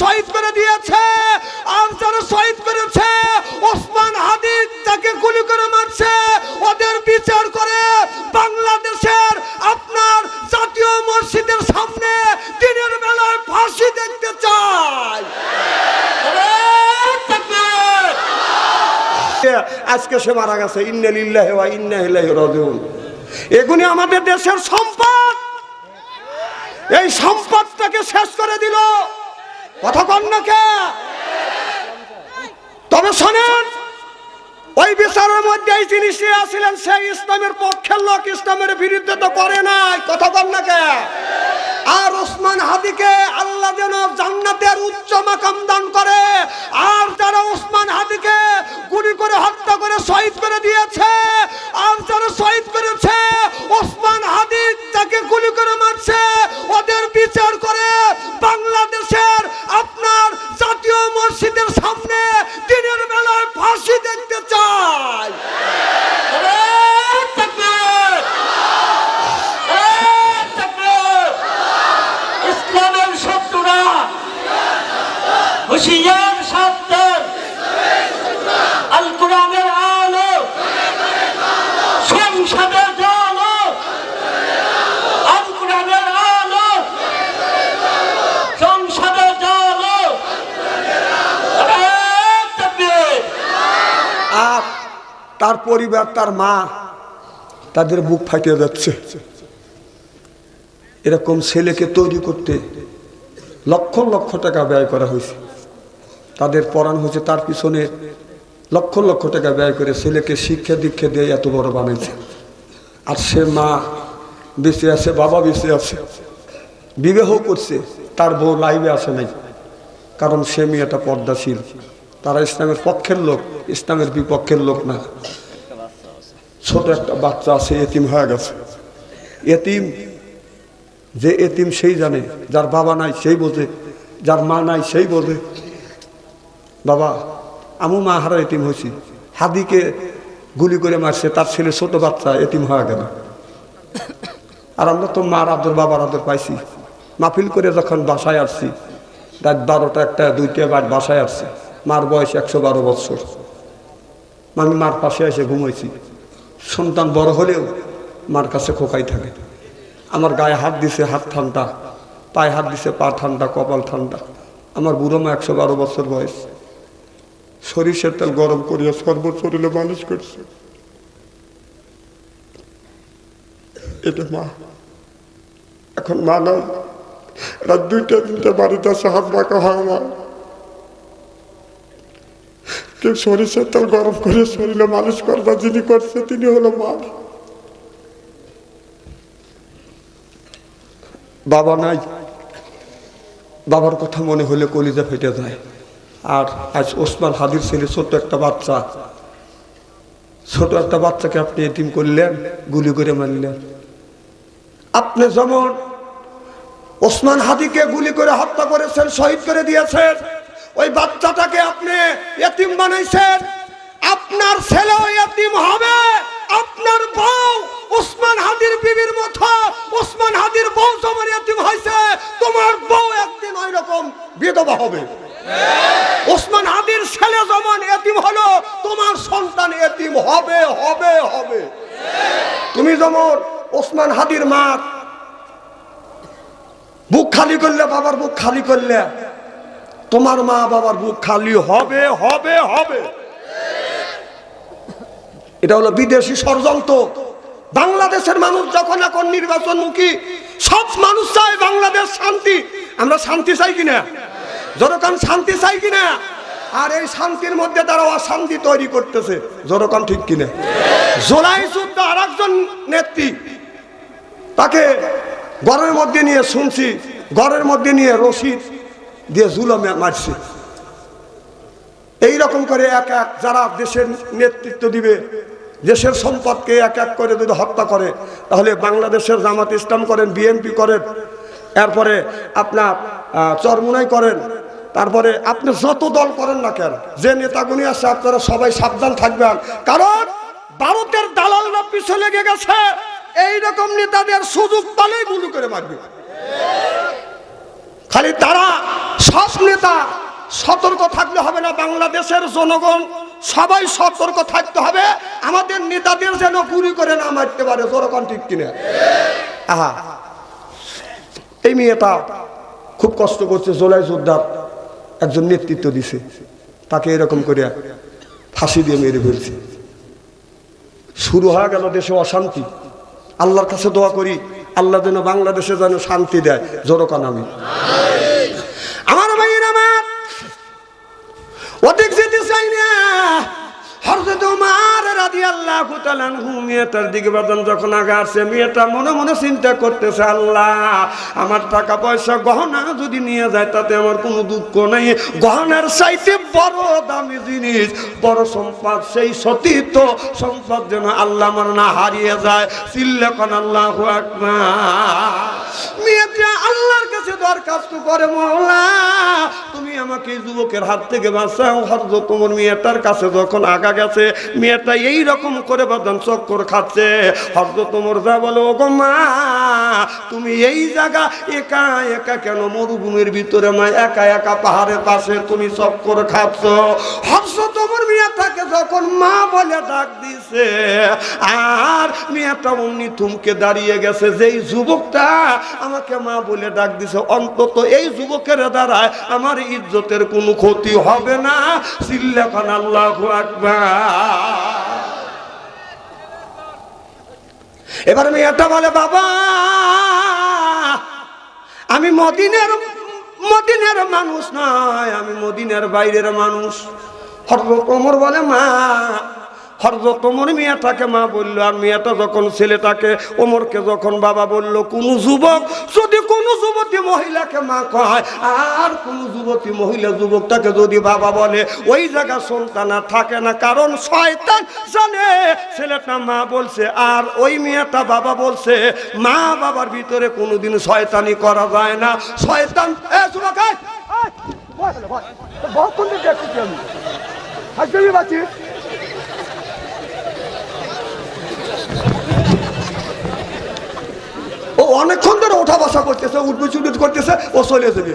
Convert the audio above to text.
শহীদ করে দিয়েছে আর যারা শহীদ করেছে, ওসমান হাদি তাকে গুলি করে মারছে, ওদের বিচার করে বাংলাদেশের আপনার জাতীয় মসজিদের সামনে দিনের বেলায় ফাঁসি দেখতে চাই। আজকে সে মারা গেছে ইন্নালিল্লাহি ওয়া ইন্না ইলাইহি রাজিউন। এগুলি আমাদের দেশের সম্পদ। এই সম্পদটাকে শেষ করে দিল। কথা কে তবে শোনেন, ওই বিচারের মধ্যে এই জিনিসই আসছিলেন সেই ইসলামের পক্ষের লোক ইসলামের বিরুদ্ধে তো করে নাই কথা কে আর ওসমান হাদিকে আল্লাহ যেন জান্নাতের উচ্চ মাকাম দান করে, আর যারা ওসমান হাদিকে গুলি করে হত্যা করে, শহীদ করে দিয়েছে, আর যারা শহীদ করেছে ওসমান হাদি তাকে গুলি করে মারছে, ওদের বিচার করে বাংলাদেশের আপনার জাতীয় মসজিদের সামনে দিনের বেলায় ফাঁসি দেখতে চাই ইসলামের শত্রুরা হুশিয়ার সাবধান আল। কোরআনের আলো সংসদের আলো। আল কোরআনের আলো সংসদের আলো আর তার পরিবার, তার মা তাদের বুক ফাটিয়ে যাচ্ছে এরকম ছেলেকে তৈরি করতে লক্ষ লক্ষ টাকা ব্যয় করা হয়েছে। তাদের পড়ানো হয়েছে তার পিছনে লক্ষ লক্ষ টাকা ব্যয় করে ছেলেকে শিক্ষা দীক্ষা দিয়ে এত বড় বানিয়েছে আর সে মা বেঁচে আছে, বাবা বেঁচে আছে, বিবাহ করছে, তার বউ লাইভে আসে নাই। কারণ সে মেয়েটা পর্দাশীল। তারা ইসলামের পক্ষের লোক, ইসলামের বিপক্ষের লোক না। ছোট একটা বাচ্চা আছে, এতিম হয়ে গেছে। এতিম, যে এতিম সেই জানে, যার বাবা নাই সেই বোঝে, যার মা নাই সেই বোঝে। বাবা, আমু মা হারা এতিম হয়েছি। হাদিকে গুলি করে মারছে, তার ছেলে ছোট বাচ্চা, এতিম হয়ে গেল। আর আমরা তো মার আদর, বাবার আদর পাইছি। মাহফিল করে যখন বাসায় আসছি, রাত বারোটা একটা, দুইটা বার বাসায় আসছি। মার বয়স একশো বারো বছর। আমি মার পাশে এসে ঘুমাইছি। সন্তান বড় হলেও মার কাছে খোকাই থাকে। আমার গায়ে হাত দিছে হাত ঠান্ডা, পায়ে হাত দিছে পা ঠান্ডা, কপাল ঠান্ডা। আমার বুড়ো মা একশো বারো বছর বয়স। সরিষের তেল গরম করিয়া সর্বোচ্চ শরীরে মালিশ করছে। এটা মা। এখন মা নাই। রাত দুইটা তিনটা বাড়িতে আসে হাত বাঁকা হয় মা। কেউ সরিষার তেল গরম করে শরীরে মালিশ করবা যিনি করছে, তিনি হলো মা। বাবা নাই। বাবার কথা মনে হলে কলিজা ফেটে যায়। আর আজ ওসমান হাদির ছেলে ছোট্ট একটা বাচ্চা। ছোট একটা বাচ্চাকে আপনি এতিম করলেন, গুলি করে মারলেন। আপনি যেমন ওসমান হাদিকে গুলি করে হত্যা করেছেন, শহীদ করে দিয়েছেন, ওই বাচ্চাটাকে আপনি এতিম বানাইছেন, আপনার ছেলেও এতিম হবে, আপনার বউ ওসমান হাদির বিবির মতো, ওসমান হাদির বউ তোমার এতিম হয়েছে, তোমার বউ একদিন ওই রকম বিধবা হবে। ওসমান হাদির ছেলে যেমন এতিম হলো, তোমার সন্তান এতিম হবে হবে হবে। তুমি যেমন ওসমান হাদির মা, বুক খালি করলে বাবার বুক খালি করলে, তোমার মা বাবার বুক খালি হবে হবে হবে। এটা হলো বিদেশি ষড়যন্ত্র। বাংলাদেশের মানুষ যখন এখন নির্বাচনমুখী, সব মানুষ চায় বাংলাদেশ শান্তি। আমরা শান্তি চাই কিনা? যতক্ষণ শান্তি চাই কিনা, আর এই শান্তির মধ্যে তারা অশান্তি তৈরি করতেছে, যতক্ষণ ঠিক কিনা। জোলাই যুদ্ধ আর একজন নেত্রী, তাকে ঘরের মধ্যে নিয়ে শুনছি ঘরের মধ্যে নিয়ে রশিদ দিয়ে জুলমে মারছে। এই রকম করে এক এক যারা দেশের নেতৃত্ব দিবে, দেশের সম্পদকে এক এক করে যদি হত্যা করে, তাহলে বাংলাদেশের জামাত ইসলাম করেন, বিএনপি করেন, এরপরে আপনার চরমুনাই করেন তারপরে আপনি যত দল করেন না কেন, যে নেতাগুলি আছে, আপনারা সবাই সাবধান থাকবেন। কারণ ভারতের দালালরা পিছনে লেগে গেছে এই রকম নেতাদের সুযোগ পালেই গুলি করে মারবে। খালি তারা সব নেতা সতর্ক থাকলে হবে না, বাংলাদেশের জনগণ সবাই সতর্ক থাকতে হবে, আমাদের নেতাদের যেন গুলি করে না মারতে পারে জনগণ ঠিক কিনা। আহা, এই মেয়েটা খুব কষ্ট করছে, জোলাই যোদ্ধার একজন নেতৃত্ব দিছে। তাকে এরকম করে ফাঁসি দিয়ে মেরে ফেলছে। শুরু হয়ে গেল দেশে অশান্তি। আল্লাহর কাছে দোয়া করি, আল্লাহ যেন বাংলাদেশে যেন শান্তি দেয়, জোরকান আমি আমার ভাইয়ের আমার অধিক যেতে চাই না হরজত উমার রাদিয়াল্লাহু তাআলা আনহু, মেয়েটার দিকে বাদন যখন আগে আসছে মেয়েটা মনে মনে চিন্তা করতেছে, আল্লাহ, আমার টাকা পয়সা গহনা যদি নিয়ে যায়, তাতে আমার কোনো দুঃখ নেই। গহনার চাইতে বড় দামি জিনিস, বড় সম্পদ, সেই সতীত সম্পদ যেন আল্লাহ আমার না হারিয়ে যায়। চিল্লাকন আল্লাহু আকবার। তুমি এই চক্কর জায়গা একা একা কেন? মরুভূমির ভিতরে মা, একা একা পাহাড়ের পাশে তুমি চক্কর খাচ্ছ। হর্ষ তোমার মেয়েটাকে যখন মা বলে ডাক দিছে আর মেয়েটা অমনি থুমকে দাঁড়িয়ে গেছে। যেই যুবকটা আমাকে মা বলে ডাক দিছে, অন্তত এই যুবকের দ্বারায় আমার ইজ্জতের কোনো ক্ষতি হবে না। সিল্লাখান আল্লাহ এবার মেয়েটা বলে, বাবা, আমি মদিনের মদিনের মানুষ নয়, আমি মদিনের বাইরের মানুষ। হরজত ওমর বলে, মা হরজত ওমর মেয়েটাকে মা বলল আর মেয়েটা যখন ছেলেটাকে ওমরকে যখন বাবা বলল কোন যুবক যদি কোনো যুবতী মহিলাকে মা কয় আর কোন যুবতী মহিলা যুবকটাকে যদি বাবা বলে ওই জায়গা সন্তান আর থাকে না কারণ শয়তান জানে ছেলেটা মা বলছে আর ওই মেয়েটা বাবা বলছে মা বাবার ভিতরে কোনোদিন শয়তানি করা যায় না শয়তান এ যুবক এই! এই! ভয় পেলে, ভয়। তোর বহুত কোন দিক দেখতেছি আমি। হাসবি বাঁচি। ও অনেকক্ষণ ধরে ওঠা বসা করতেছে উঠবে চুটুট করতেছে ও চলে যাবে।